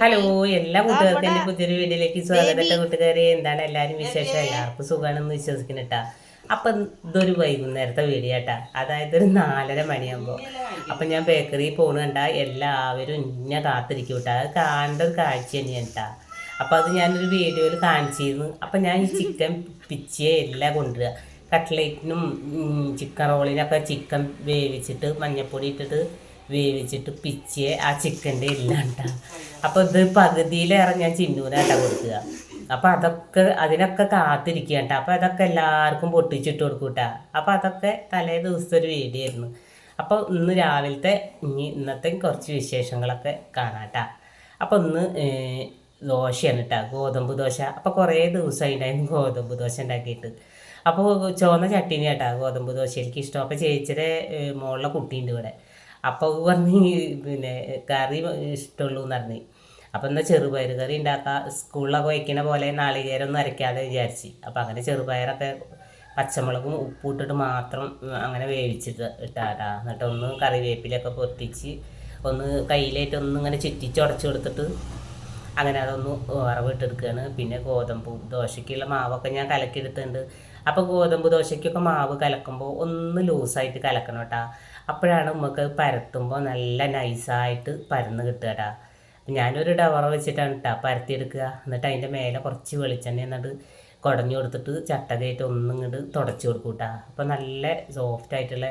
Hello എല്ലാ കൂട്ടുകാർക്കും എന്റെ പുതിയൊരു വീഡിയോയിലേക്ക് സ്വാഗതം. കൂട്ടുകാരെ. എന്താണ് എല്ലാരും വിശേഷം? എല്ലാവർക്കും സുഖമാണെന്ന് വിശ്വസിക്കുന്നുട്ടാ അപ്പൊ ഇതൊരു വൈകുന്നേരത്തെ വീഡിയോ കേട്ടാ. അതായത് ഒരു നാലര മണിയാകുമ്പോ അപ്പൊ ഞാൻ ബേക്കറിയിൽ പോണ കണ്ട എല്ലാവരും ഇന്നെ കാത്തിരിക്കും കേട്ടാ. അത് കാണേണ്ട ഒരു കാഴ്ച തന്നെയാണ് കേട്ടാ. അപ്പൊ അത് ഞാനൊരു വീഡിയോയിൽ കാണിച്ചിരുന്നു. അപ്പൊ ഞാൻ ഈ ചിക്കൻ പിച്ചിയെ എല്ലാം കൊണ്ടുവരിക കട്ട്ലേറ്റിനും ചിക്കൻ റോളിനൊക്കെ ചിക്കൻ വേവിച്ചിട്ട് മഞ്ഞപ്പൊടി ഇട്ടിട്ട് വേവിച്ചിട്ട് പിച്ചിയെ ആ ചിക്കന്റെ എല്ലാം ഉണ്ടാ അപ്പോൾ ഇത് പകുതിയിലേറെ ഞാൻ ചിന്നൂനാട്ടാ കൊടുക്കുക. അപ്പോൾ അതൊക്കെ അതിനൊക്കെ കാത്തിരിക്കുക കേട്ടോ. അപ്പോൾ അതൊക്കെ എല്ലാവർക്കും പൊട്ടിച്ചിട്ട് കൊടുക്കൂട്ടാ. അപ്പോൾ അതൊക്കെ തലേ ദിവസം ഒരു വീഡിയോ ആയിരുന്നു അപ്പോൾ ഇന്ന് രാവിലത്തെ ഇനി ഇന്നത്തെ കുറച്ച് വിശേഷങ്ങളൊക്കെ കാണാട്ടാ. അപ്പോൾ ഇന്ന് ദോശയാണ് കേട്ടോ. ഗോതമ്പ് ദോശ. അപ്പോൾ കുറേ ദിവസമായി ഉണ്ടായിരുന്നു ഗോതമ്പ് ദോശ ഉണ്ടാക്കിയിട്ട്. അപ്പോൾ ചുവന്ന ചട്ടിനി കേട്ടോ ഗോതമ്പ് ദോശ. എനിക്ക് ഇഷ്ടം അപ്പോൾ ചേച്ചിയുടെ മോളിലെ കുട്ടിയുണ്ട് ഇവിടെ. അപ്പോൾ പറഞ്ഞ് പിന്നെ കറി ഇഷ്ടമുള്ളൂ എന്ന് പറഞ്ഞു. അപ്പം എന്നാൽ ചെറുപയർ കറി ഉണ്ടാക്കാം? സ്കൂളിലൊക്കെ വയ്ക്കുന്ന പോലെ നാളികേരം ഒന്നും അരയ്ക്കാതെ വിചാരിച്ച്. അപ്പം അങ്ങനെ ചെറുപയറൊക്കെ പച്ചമുളകും ഉപ്പിട്ടിട്ട് മാത്രം അങ്ങനെ വേവിച്ചിട്ട് ഇട്ടാട്ടാ എന്നിട്ട് ഒന്ന് കറിവേപ്പിലൊക്കെ പൊത്തിച്ച് ഒന്ന് കയ്യിലേറ്റ് ഒന്ന് ഇങ്ങനെ ചുറ്റിച്ച് ഉടച്ചു കൊടുത്തിട്ട് അങ്ങനെ അതൊന്ന് വറവിട്ടെടുക്കുകയാണ് പിന്നെ ഗോതമ്പ് ദോശയ്ക്കുള്ള മാവൊക്കെ ഞാൻ കലക്കിയെടുത്തിട്ടുണ്ട്. അപ്പോൾ ഗോതമ്പ് ദോശയ്ക്കൊക്കെ മാവ് കലക്കുമ്പോൾ ഒന്ന് ലൂസായിട്ട് കലക്കണം കേട്ടാ. അപ്പോഴാണ് നമുക്ക് പരത്തുമ്പോൾ നല്ല നൈസായിട്ട് പരന്ന് കിട്ടുക കേട്ടാ ഞാനൊരു ഡവർ വെച്ചിട്ടാണ് കേട്ടോ പരത്തിയെടുക്കുക. എന്നിട്ട് അതിന്റെ മേലെ കുറച്ച് വെളിച്ചെണ്ണ എന്നിട്ട് കുടഞ്ഞു കൊടുത്തിട്ട് ചട്ടകയായിട്ട് ഒന്നും ഇങ്ങോട്ട് തുടച്ചു കൊടുക്കും കേട്ടോ അപ്പോൾ നല്ല സോഫ്റ്റ് ആയിട്ടുള്ള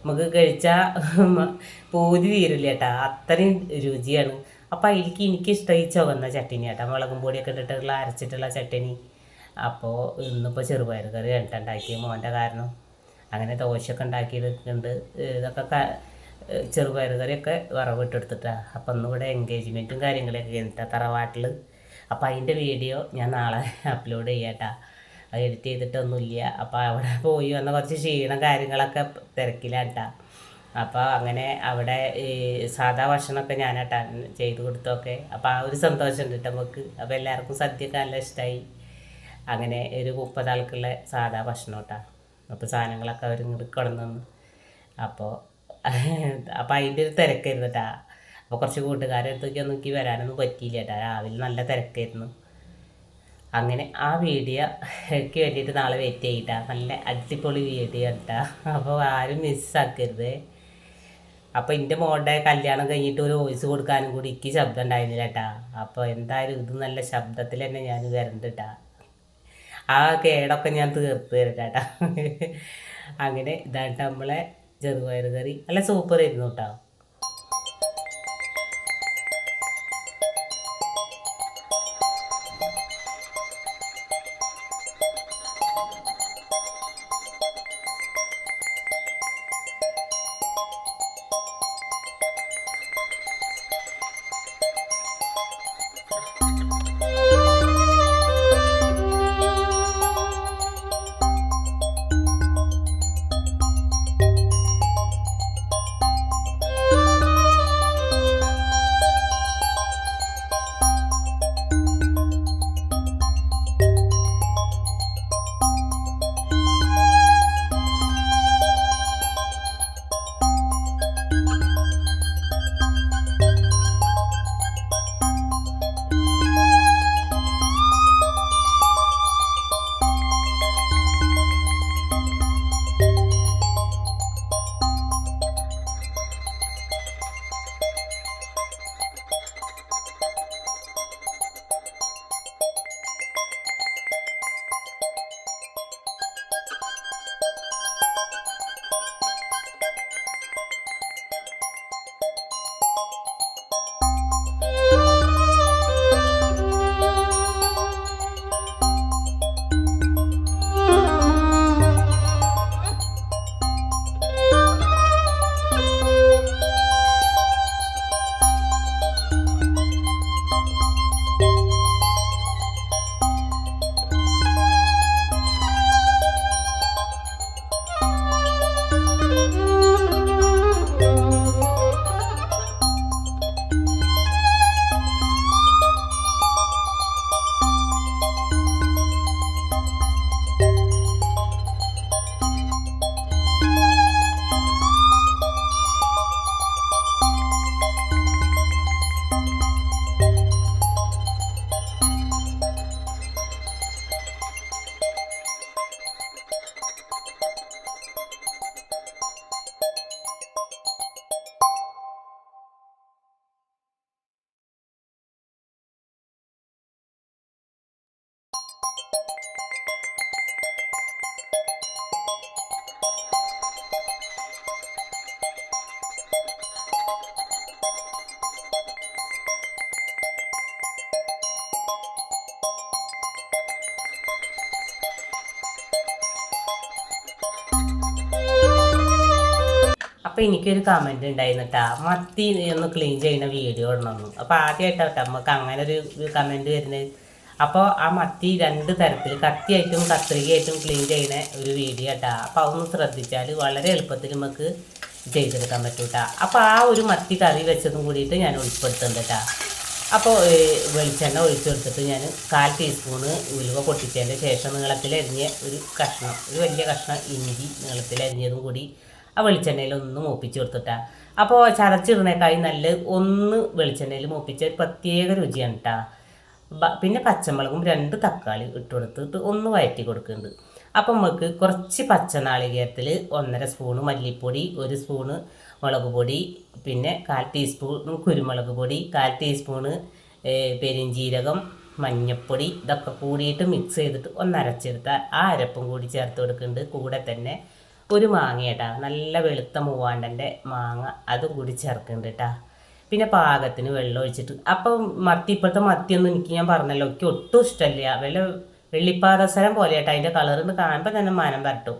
നമുക്ക് കഴിച്ചാൽ പൂതി തീരില്ല കേട്ടോ അത്രയും രുചിയാണ്. അപ്പോൾ അതിലേക്ക് എനിക്കിഷ്ടം ഈ ചുവന്ന ചട്ടിനി കേട്ടോ മുളകും പൊടിയൊക്കെ ഇട്ടിട്ടുള്ള അരച്ചിട്ടുള്ള ചട്ടിനി. അപ്പോൾ ഇന്നിപ്പോൾ ചെറുപയർ കറി കണ്ടിട്ടുണ്ടാക്കിയ മോന്റെ കാരണം. അങ്ങനെ ദോശയൊക്കെ ഉണ്ടാക്കിയിട്ടുണ്ട്. ഇതൊക്കെ ചെറുപയർ കറിയൊക്കെ വറവിട്ടെടുത്തിട്ടാണ് അപ്പം ഇന്നിവിടെ എൻഗേജ്മെന്റും കാര്യങ്ങളൊക്കെ കഴിഞ്ഞിട്ടാണ് തറവാട്ടിൽ അപ്പോൾ അതിന്റെ വീഡിയോ ഞാൻ നാളെ അപ്ലോഡ് ചെയ്യാട്ടാ. അത് എഡിറ്റ് ചെയ്തിട്ടൊന്നുമില്ല. അപ്പോൾ അവിടെ പോയി വന്ന കുറച്ച് ക്ഷീണം കാര്യങ്ങളൊക്കെ തിരക്കിലാട്ടാ. അപ്പോൾ അങ്ങനെ അവിടെ ഈ സാധാ ഭക്ഷണമൊക്കെ ഞാനാട്ടാ ചെയ്ത് കൊടുത്തൊക്കെ അപ്പോൾ ആ ഒരു സന്തോഷമുണ്ട് കേട്ടോ നമുക്ക്. അപ്പോൾ എല്ലാവർക്കും സദ്യയൊക്കെ നല്ല ഇഷ്ടമായി അങ്ങനെ ഒരു മുപ്പതാൾക്കുള്ള സാധാ ഭക്ഷണം കേട്ടാ അപ്പോൾ സാധനങ്ങളൊക്കെ അവർ ഇങ്ങോട്ട് കടന്നു വന്നു അപ്പോൾ അപ്പോൾ അതിന്റെ ഒരു തിരക്കായിരുന്നു കേട്ടാ അപ്പോൾ കുറച്ച് കൂട്ടുകാരെ അടുത്തൊക്കെ ഒന്നും എനിക്ക് വരാനൊന്നും പറ്റിയില്ല കേട്ടാ രാവിലെ നല്ല തിരക്കായിരുന്നു. അങ്ങനെ ആ വീഡിയോക്ക് വേണ്ടിയിട്ട് നാളെ വെയിറ്റ് ചെയ്യിട്ടാ നല്ല അടിപൊളി വീഡിയോ കേട്ടാ അപ്പോൾ ആരും മിസ്സാക്കരുത് അപ്പോൾ എന്റെ മോളുടെ കല്യാണം കഴിഞ്ഞിട്ട് ഒരു വോയിസ് കൊടുക്കാനും കൂടി എനിക്ക് ശബ്ദം ഉണ്ടായിരുന്നില്ല കേട്ടാ അപ്പോൾ എന്തായാലും ഇത് നല്ല ശബ്ദത്തിൽ തന്നെ ഞാൻ വരണ്ട് കേട്ടാ ആ കേടൊക്കെ ഞാൻ തീർത്ത് തരാം കേട്ടാ അങ്ങനെ ഇതായിട്ട് നമ്മളെ ചെറുപയർ കറി നല്ല സൂപ്പർ ആയിരുന്നു കേട്ടോ അപ്പൊ എനിക്കൊരു കമന്റ് ഉണ്ടായിരുന്നിട്ടാ മത്തി ഒന്ന് ക്ലീൻ ചെയ്യുന്ന വീഡിയോ ഇടണമെന്ന് അപ്പൊ ആദ്യമായിട്ടാ നമുക്ക് അങ്ങനെ ഒരു കമന്റ് വരുന്നത് അപ്പോൾ ആ മത്തി രണ്ട് തരത്തിൽ കത്തിയായിട്ടും കത്രികയായിട്ടും ക്ലീൻ ചെയ്യുന്ന ഒരു വീഡിയോ കേട്ടാ അപ്പോൾ അതൊന്ന് ശ്രദ്ധിച്ചാൽ വളരെ എളുപ്പത്തിൽ നമുക്ക് ചെയ്തെടുക്കാൻ പറ്റൂട്ടാ. അപ്പോൾ ആ ഒരു മത്തി കറി വെച്ചതും കൂടിയിട്ട് ഞാൻ ഉൾപ്പെടുത്തുന്നുണ്ട് കേട്ടാ അപ്പോൾ വെളിച്ചെണ്ണ ഒഴിച്ചു കൊടുത്തിട്ട് ഞാൻ കാൽ ടീസ്പൂണ് ഉലുവ പൊട്ടിച്ചതിന്റെ ശേഷം നീളത്തിലരിഞ്ഞ ഒരു കഷ്ണം ഒരു വലിയ കഷ്ണം ഇഞ്ചി നീളത്തിലരിഞ്ഞതും കൂടി ആ വെളിച്ചെണ്ണയിൽ ഒന്ന് മൂപ്പിച്ച് കൊടുത്തിട്ടാ. അപ്പോൾ ചതച്ചിടുന്നേക്കായി നല്ല ഒന്ന് വെളിച്ചെണ്ണയിൽ മൂപ്പിച്ച പ്രത്യേക രുചിയാണ് കേട്ടാ പിന്നെ പച്ചമുളകും രണ്ട് തക്കാളി ഇട്ട് കൊടുത്തിട്ട് ഒന്ന് വഴറ്റി കൊടുക്കുന്നുണ്ട്. അപ്പം നമുക്ക് കുറച്ച് പച്ച പച്ചനാളികേരത്തിൽ ഒന്നര സ്പൂണ് മല്ലിപ്പൊടി ഒരു സ്പൂണ് മുളക് പൊടി പിന്നെ കാൽ ടീസ്പൂൺ കുരുമുളക് പൊടി കാൽ ടീസ്പൂണ് പെരിഞ്ചീരകം മഞ്ഞൾപ്പൊടി ഇതൊക്കെ കൂടിയിട്ട് മിക്സ് ചെയ്തിട്ട് ഒന്ന് അരച്ചെടുത്താൽ ആ അരപ്പും കൂടി ചേർത്ത് കൊടുക്കുന്നുണ്ട്. കൂടെ തന്നെ ഒരു മാങ്ങ നല്ല വെളുത്ത മൂവാണ്ടന്റെ മാങ്ങ അതും കൂടി ചേർക്കുന്നുണ്ട് കേട്ടാ പിന്നെ പാകത്തിന് വെള്ളം ഒഴിച്ചിട്ട്. അപ്പം മത്തി ഇപ്പോഴത്തെ മത്തിയൊന്നും എനിക്ക് ഞാൻ പറഞ്ഞല്ലോ എനിക്ക് ഒട്ടും ഇഷ്ടമല്ല വല്ല വെള്ളിപ്പാദസരം പോലെ കേട്ടോ അതിന്റെ കളറിന്ന് കാണുമ്പോൾ തന്നെ മാനം പരട്ടും.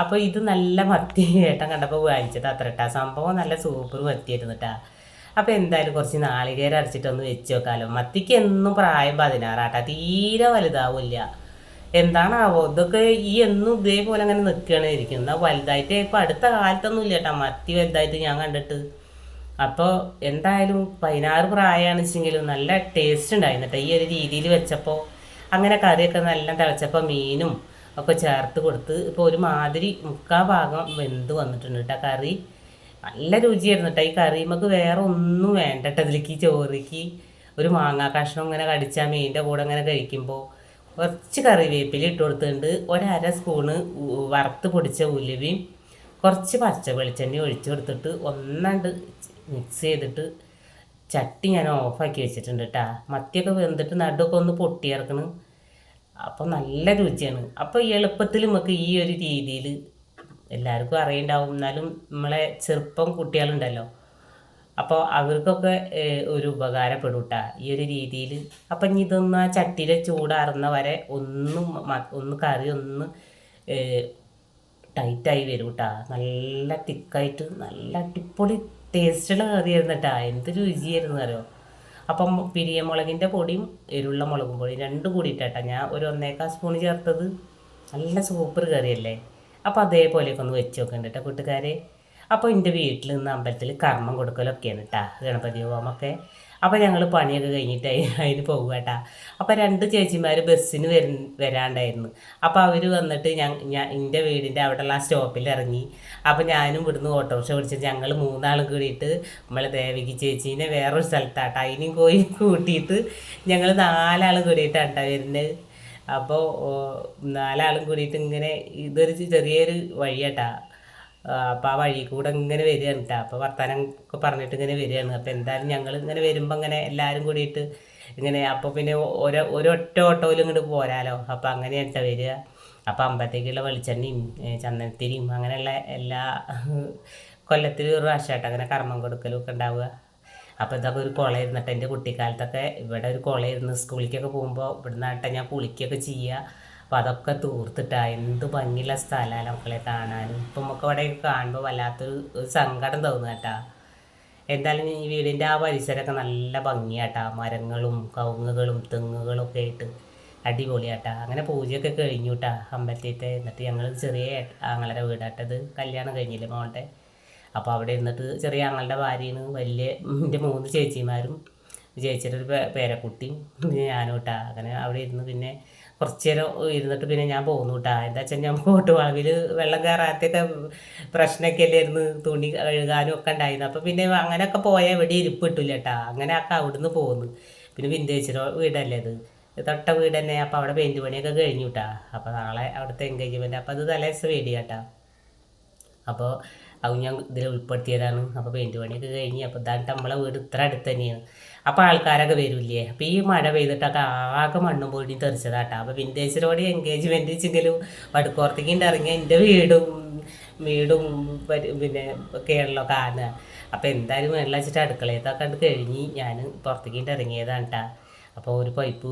അപ്പോൾ ഇത് നല്ല മത്തി ഏട്ടൻ കണ്ടപ്പോൾ വാങ്ങിച്ചത് അത്ര കേട്ടാ സംഭവം നല്ല സൂപ്പർ മത്തിയായിരുന്നു കേട്ടാ അപ്പോൾ എന്തായാലും കുറച്ച് നാളികേരം അരച്ചിട്ടൊന്ന് വെച്ച് നോക്കാമല്ലോ മത്തിക്ക് എന്നും പ്രായം പതിനാറാട്ടാ. തീരെ വലുതാവില്ല. എന്താണാവോ? ഇതൊക്കെ ഈ എന്നും ഇതേപോലെ അങ്ങനെ നിൽക്കുകയാണ് എന്നാൽ വലുതായിട്ട് ഇപ്പം അടുത്ത കാലത്തൊന്നും ഇല്ല കേട്ടോ മത്തി വലുതായിട്ട് ഞാൻ കണ്ടിട്ട്. അപ്പോൾ എന്തായാലും പതിനാറ് പ്രായമാണെന്ന് വെച്ചെങ്കിലും നല്ല ടേസ്റ്റ് ഉണ്ടായിരുന്നു ഈ ഒരു രീതിയിൽ വെച്ചപ്പോൾ അങ്ങനെ കറിയൊക്കെ നല്ല തിളച്ചപ്പോൾ മീനും ഒക്കെ ചേർത്ത് കൊടുത്ത് ഇപ്പോൾ ഒരു മാതിരി ഭാഗം വെന്ത് വന്നിട്ടുണ്ട് കേട്ടോ കറി നല്ല രുചിയായിരുന്നു കേട്ടോ ഈ കറി നമുക്ക് വേറെ ഒന്നും വേണ്ട കേട്ടോ ഇതിലേക്ക്. ചോറിക്ക് ഒരു മാങ്ങാ കഷ്ണം ഇങ്ങനെ കടിച്ചാൽ മീനിന്റെ കൂടെ ഇങ്ങനെ കഴിക്കുമ്പോൾ കുറച്ച് കറിവേപ്പില ഇട്ട് കൊടുത്തിട്ടുണ്ട്. ഒരര സ്പൂണ് വറുത്ത് പൊടിച്ച ഉലുവയും കുറച്ച് പച്ച വെളിച്ചെണ്ണ ഒഴിച്ചു കൊടുത്തിട്ട് ഒന്നണ്ട് മിക്സ് ചെയ്തിട്ട് ചട്ടി ഞാൻ ഓഫാക്കി വെച്ചിട്ടുണ്ട് കേട്ടാ മത്തിയൊക്കെ വെന്തിട്ട് നടുവൊക്കെ ഒന്ന് പൊട്ടിയിറക്കണം. അപ്പോൾ നല്ല രുചിയാണ്. അപ്പോൾ എളുപ്പത്തിൽ നമുക്ക് ഈ ഒരു രീതിയിൽ എല്ലാവർക്കും അറിയണ്ടാവും. എന്നാലും നമ്മളെ ചെറുപ്പം കുട്ടികളുണ്ടല്ലോ. അപ്പോൾ അവർക്കൊക്കെ ഒരു ഉപകാരപ്പെടും കേട്ടോ ഈ ഒരു രീതിയിൽ അപ്പം ഇനി ഇതൊന്ന് ആ ചട്ടിയിലെ ചൂടാറുന്ന വരെ ഒന്നും ഒന്ന് കറി ഒന്ന് ടൈറ്റായി വരും കേട്ടോ നല്ല തിക്കായിട്ട് നല്ല അടിപൊളി ടേസ്റ്റുള്ള കറിയായിരുന്നു കേട്ടോ എന്ത് രുചിയായിരുന്നു അറിയോ? അപ്പം പിരിയമുളകിന്റെ പൊടിയും എരുള്ള മുളകും പൊടിയും രണ്ടും കൂടിയിട്ടാ ഞാൻ ഒരു ഒന്നേക്കാൽ സ്പൂൺ ചേർത്തത്. നല്ല സൂപ്പർ കറിയല്ലേ? അപ്പോൾ അതേപോലെയൊക്കെ ഒന്ന് വെച്ച് നോക്കണ്ട കേട്ടോ കൂട്ടുകാരെ. അപ്പോൾ എന്റെ വീട്ടിൽ നിന്ന് അമ്പലത്തിൽ കർമ്മം കൊടുക്കലൊക്കെയാണ് കേട്ടോ ഗണപതി ഹോമൊക്കെ അപ്പോൾ ഞങ്ങൾ പണിയൊക്കെ കഴിഞ്ഞിട്ട് അതിന് പോകുക കേട്ടോ അപ്പോൾ രണ്ട് ചേച്ചിമാർ ബസ്സിന് വര വരാണ്ടായിരുന്നു. അപ്പോൾ അവർ വന്നിട്ട് ഞാൻ ഞാൻ എന്റെ വീടിന്റെ അവിടെയുള്ള ആ സ്റ്റോപ്പിൽ ഇറങ്ങി. അപ്പോൾ ഞാനും ഇവിടുന്ന് ഓട്ടോറിക്ഷ പിടിച്ചിട്ട് ഞങ്ങൾ മൂന്നാളും കൂടിയിട്ട് നമ്മളെ ദേവിക്ക് ചേച്ചീനെ വേറൊരു സ്ഥലത്താട്ടോ അതിനും പോയി കൂട്ടിയിട്ട് ഞങ്ങൾ നാലാളും കൂടിയിട്ടാണ് വരുന്നത് അപ്പോൾ നാലാളും കൂടിയിട്ട് ഇങ്ങനെ ഇതൊരു ചെറിയൊരു വഴിയാട്ടാ അപ്പോൾ ആ വഴി കൂടെ ഇങ്ങനെ വരികയാണ് കേട്ടോ അപ്പോൾ വർത്തമാനം ഒക്കെ പറഞ്ഞിട്ട് ഇങ്ങനെ വരികയാണ്. അപ്പോൾ എന്തായാലും ഞങ്ങൾ ഇങ്ങനെ വരുമ്പോൾ ഇങ്ങനെ എല്ലാവരും കൂടിയിട്ട് ഇങ്ങനെ അപ്പോൾ പിന്നെ ഓരോ ഒരൊറ്റ ഓട്ടോയിലും ഇങ്ങോട്ട് പോരാലോ. അപ്പോൾ അങ്ങനെയാണ് കേട്ടോ വരിക. അപ്പോൾ അമ്പത്തേക്കുള്ള വെളിച്ചെണ്ണയും ചന്ദനത്തിരിയും അങ്ങനെയുള്ള എല്ലാ കൊല്ലത്തിൽ ഒരു പ്രാവശ്യമായിട്ട് അങ്ങനെ കർമ്മം കൊടുക്കലും ഒക്കെ ഉണ്ടാവുക. അപ്പോൾ ഇതൊക്കെ ഒരു കുളമായിരുന്നു എന്റെ കുട്ടിക്കാലത്തൊക്കെ ഇവിടെ ഒരു കുളമായിരുന്നു സ്കൂളിലേക്കൊക്കെ പോകുമ്പോൾ ഇവിടുന്ന് ഞാൻ കുളിക്കുകയൊക്കെ ചെയ്യുക അപ്പം അതൊക്കെ തൂർത്തിട്ടാ. എന്ത് ഭംഗിയുള്ള സ്ഥലമാണ് മക്കളെ കാണാനും ഇപ്പം നമുക്ക് അവിടെ കാണുമ്പോൾ വല്ലാത്തൊരു സങ്കടം തോന്നുക കേട്ടാ. എന്തായാലും ഈ വീടിന്റെ ആ പരിസരമൊക്കെ നല്ല ഭംഗിയാട്ടാ. മരങ്ങളും കവുങ്ങുകളും തെങ്ങുകളും ഒക്കെ ആയിട്ട് അടിപൊളിയാട്ടാ. അങ്ങനെ പൂജയൊക്കെ കഴിഞ്ഞു കേട്ടാ അമ്പലത്തിൽത്തെ എന്നിട്ട് ഞങ്ങൾ ചെറിയ ആങ്ങളുടെ വീടാട്ടത്. കല്യാണം കഴിഞ്ഞില്ല മോളുടെ? അപ്പോൾ അവിടെ ഇരുന്നിട്ട് ചെറിയ ആങ്ങളുടെ ഭാര്യയാണ് വലിയ എന്റെ മൂന്ന് ചേച്ചിമാരും ചേച്ചിയുടെ ഒരു പേരക്കുട്ടിയും പിന്നെ ഞാനും കേട്ടാ അങ്ങനെ അവിടെ ഇരുന്ന് പിന്നെ കുറച്ച് നേരം ഇരുന്നിട്ട് പിന്നെ ഞാൻ പോന്നു കേട്ടോ എന്താ വെച്ചാൽ ഞാൻ പോട്ട് വളവിൽ വെള്ളം കയറാത്തൊക്കെ പ്രശ്നമൊക്കെ അല്ലായിരുന്നു. തുണി കഴുകാനും ഒക്കെ ഉണ്ടായിരുന്നു. അപ്പോൾ പിന്നെ അങ്ങനെയൊക്കെ പോയാൽ ഇവിടെ ഇരിപ്പ് കിട്ടില്ല കേട്ടോ അങ്ങനെ ഒക്കെ അവിടുന്ന് പോകുന്നു പിന്നെ വിന്ദേച്ചിരോ വീടല്ലേ അത്? തൊട്ട വീട് തന്നെ. അപ്പോൾ അവിടെ പെയിന്റ് പണിയൊക്കെ കഴിഞ്ഞു കേട്ടാ അപ്പോൾ നാളെ അവിടുത്തെ എൻഗേജ്മെന്റ് അപ്പോൾ അത് തലേദിവസം വേടി കേട്ടാ അപ്പോൾ അത് ഞാൻ ഇതിൽ ഉൾപ്പെടുത്തിയതാണ്. അപ്പോൾ പെയിന്റ് പണിയൊക്കെ കഴിഞ്ഞ് അപ്പോൾ ഇതാണ് നമ്മളെ വീട് ഇത്ര അടുത്ത് തന്നെയാണ്. അപ്പോൾ ആൾക്കാരൊക്കെ വരില്ലേ? അപ്പോൾ ഈ മഴ പെയ്തിട്ടൊക്കെ ആകെ മണ്ണും പൊടിയും തെറിച്ചതാട്ടോ. അപ്പോൾ വിന്റേജിനോട് എൻഗേജ്മെന്റ് വെച്ചെങ്കിലും വടക്കോർത്തേക്ക് ഇറങ്ങിയ എന്റെ വീടും വീടും പിന്നെ കേരളമൊക്കെ ആണ് അപ്പോൾ എന്തായാലും വെള്ളം വെച്ചിട്ട് അടുക്കളയത്തൊക്കെ കണ്ട് കഴിഞ്ഞ് ഞാൻ പുറത്തേക്ക് ഇറങ്ങിയതാണ് കേട്ടോ അപ്പോൾ ഒരു പൈപ്പ്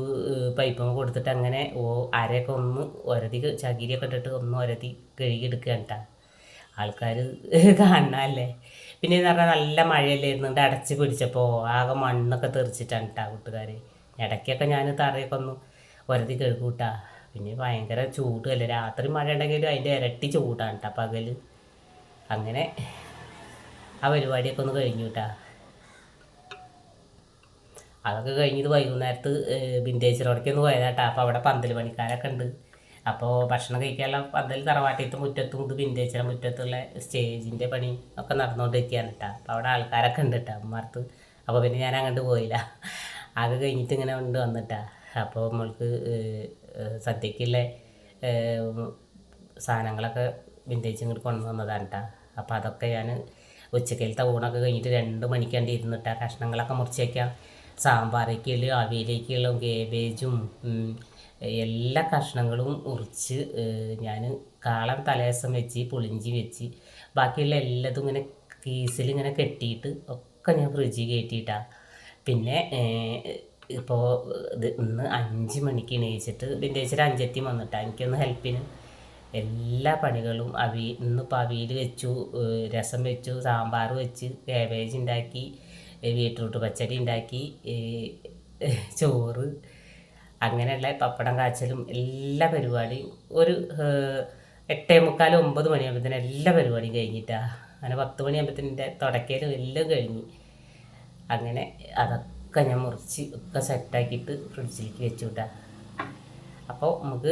പൈപ്പ് കൊടുത്തിട്ട് അങ്ങനെ ഓ അരയൊക്കെ ഒന്ന് ഒരതി ചകിരിയൊക്കെ ഇട്ടിട്ട് ഒന്ന് ഒരതി കഴുകി എടുക്കുകയാണ് കേട്ടോ ആൾക്കാർ കാണാല്ലേ പിന്നെ എന്ന് പറഞ്ഞാൽ നല്ല മഴയല്ലായിരുന്നു. ഇത് അടച്ച് പിടിച്ചപ്പോൾ ആകെ മണ്ണൊക്കെ തെറിച്ചിട്ടാണ് കേട്ടോ കൂട്ടുകാർ ഇടയ്ക്കൊക്കെ ഞാൻ തറയൊക്കെ ഒന്ന് ഒരതി കഴുകൂട്ടാ. പിന്നെ ഭയങ്കര ചൂടല്ലേ? രാത്രി മഴ ഉണ്ടെങ്കിലും അതിന്റെ ഇരട്ടി ചൂടാണ് കേട്ടോ പകൽ അങ്ങനെ ആ പരിപാടിയൊക്കെ ഒന്ന് കഴിഞ്ഞു കേട്ടാ അതൊക്കെ കഴിഞ്ഞത് വൈകുന്നേരത്ത് ബിന്ദേശ്വരോടേക്ക് ഒന്ന് പോയതാട്ടാ അപ്പോൾ അവിടെ പന്തൽ പണിക്കാരൊക്കെ ഉണ്ട്. അപ്പോൾ ഭക്ഷണം കഴിക്കാനുള്ള പന്തൽ തറവാട്ടിയത്തെ മുറ്റത്തും ഇത് വിന്റേജിന്റെ മുറ്റത്തുള്ള സ്റ്റേജിന്റെ പണി ഒക്കെ നടന്നുകൊണ്ടിരിക്കുകയാണ് കേട്ടോ. അപ്പോൾ അവിടെ ആൾക്കാരൊക്കെ ഉണ്ട് കേട്ടോ അമ്മമാർത്ത് അപ്പോൾ പിന്നെ ഞാൻ അങ്ങോട്ട് പോയില്ല. അത് കഴിഞ്ഞിട്ട് ഇങ്ങനെ ഉണ്ട് വന്നിട്ടാ. അപ്പോൾ നമ്മൾക്ക് സദ്യക്കുള്ള സാധനങ്ങളൊക്കെ വിന്റേജ് ഇങ്ങോട്ട് കൊണ്ടുവന്നതാണ് കേട്ടോ. അപ്പോൾ അതൊക്കെ ഞാൻ ഉച്ചക്കലത്തെ ഊണൊക്കെ കഴിഞ്ഞിട്ട് രണ്ട് മണിക്കാണ്ട് ഇരുന്നിട്ട് കഷ്ണങ്ങളൊക്കെ മുറിച്ച് വയ്ക്കാം സാമ്പാറേക്കുള്ള അവിയലേക്കുള്ള കേബേജും ഉം, എല്ലാ കഷ്ണങ്ങളും ഉറിച്ച് ഞാൻ കാളം തലേസം വെച്ച് പുളിഞ്ചി വെച്ച് ബാക്കിയുള്ള എല്ലാതും ഇങ്ങനെ കീസിൽ ഇങ്ങനെ കെട്ടിയിട്ട് ഒക്കെ ഞാൻ ഫ്രിഡ്ജിൽ കയറ്റിയിട്ടാണ് പിന്നെ ഇപ്പോൾ ഇത് ഇന്ന് അഞ്ച് മണിക്ക് എണീച്ചിട്ട് വിന്റേജിൽ അഞ്ചെത്തി വന്നിട്ടാണ് എനിക്കൊന്ന് ഹെൽപ്പിന് എല്ലാ പണികളും അവി ഇന്നിപ്പോൾ അവിയിൽ വെച്ചു രസം വെച്ചു സാമ്പാർ വെച്ച് കാബേജ് ഉണ്ടാക്കി ബീട്രൂട്ട് പച്ചടി ഉണ്ടാക്കി ചോറ് അങ്ങനെയുള്ള പപ്പടം കാച്ചലും എല്ലാ പരിപാടിയും ഒരു എട്ടേ മുക്കാൽ ഒമ്പത് മണിയാകുമ്പോഴത്തേനും എല്ലാ പരിപാടിയും കഴിഞ്ഞിട്ടാണ് അങ്ങനെ പത്ത് മണിയാകുമ്പോഴത്തേന്റെ തുടക്കയിലും എല്ലാം കഴിഞ്ഞു. അങ്ങനെ അതൊക്കെ ഞാൻ മുറിച്ച് ഒക്കെ സെറ്റാക്കിയിട്ട് ഫ്രിഡ്ജിലേക്ക് വെച്ചു വിട്ടാ അപ്പോൾ നമുക്ക്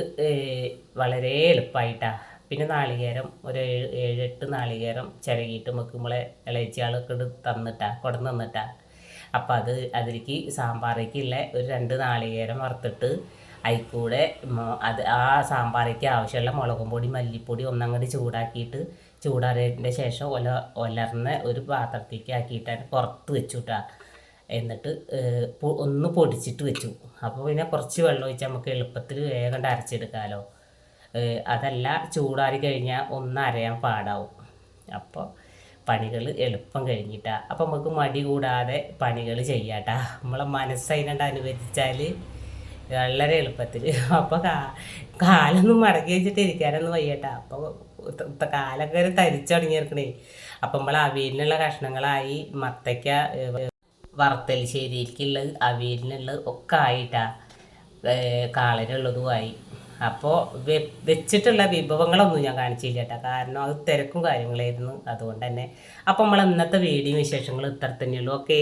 വളരെ എളുപ്പമായിട്ടാ പിന്നെ നാളികേരം ഒരു ഏഴ് ഏഴെട്ട് നാളികേരം ചിരകിയിട്ട് നമുക്ക് നമ്മളെ ഇളയിച്ചാളൊക്കെ ഇട്ട് തന്നിട്ടാ കൊടന്ന് തന്നിട്ടാ അപ്പം അത് അതിലേക്ക് സാമ്പാറേക്കുള്ള ഒരു രണ്ട് നാളികേരം വറുത്തിട്ട് അതിൽക്കൂടെ അത് ആ സാമ്പാറേക്ക് ആവശ്യമുള്ള മുളകും പൊടി മല്ലിപ്പൊടി ഒന്നങ്ങോട്ട് ചൂടാക്കിയിട്ട് ചൂടാറിയതിന്റെ ശേഷം ഒല ഒലർന്ന ഒരു പാത്രത്തേക്ക് ആക്കിയിട്ടാണ് പുറത്ത് വെച്ചു എന്നിട്ട് ഒന്ന് പൊടിച്ചിട്ട് വെച്ചു. അപ്പോൾ പിന്നെ കുറച്ച് വെള്ളം ഒഴിച്ച് നമുക്ക് എളുപ്പത്തിൽ വേഗം അരച്ചെടുക്കാമല്ലോ അതല്ല ചൂടാറി കഴിഞ്ഞാൽ ഒന്ന് അരയാൻ പാടാവും. അപ്പോൾ പണികൾ എളുപ്പം കഴിഞ്ഞിട്ടാ. അപ്പം നമുക്ക് മടി കൂടാതെ പണികൾ ചെയ്യാട്ടാ. നമ്മളെ മനസ്സതിനണ്ട് അനുവദിച്ചാൽ വളരെ എളുപ്പത്തിൽ അപ്പോൾ കാ കാലൊന്നും മടക്കി വെച്ചിട്ട് ഇരിക്കാനൊന്നും വയ്യട്ടാ. അപ്പോൾ കാലൊക്കെ ഒരു തരിച്ചു തുടങ്ങിയിരിക്കണേ. അപ്പം നമ്മൾ അവിയലിനുള്ള കഷ്ണങ്ങളായി മത്തയ്ക്ക വറുത്തലിശ്ശേരിക്കുള്ളത് അവിയലിനുള്ളത് ഒക്കെ ആയിട്ടാ കാളനുള്ളതുമായി അപ്പോൾ വെച്ചിട്ടുള്ള വിഭവങ്ങളൊന്നും ഞാൻ കാണിച്ചില്ല കേട്ടോ കാരണം അത് തിരക്കും കാര്യങ്ങളായിരുന്നു. അതുകൊണ്ട് തന്നെ അപ്പോൾ നമ്മൾ ഇന്നത്തെ വീഡിയോ വിശേഷങ്ങൾ ഇത്ര തന്നെയുള്ളൂ ഓക്കേ.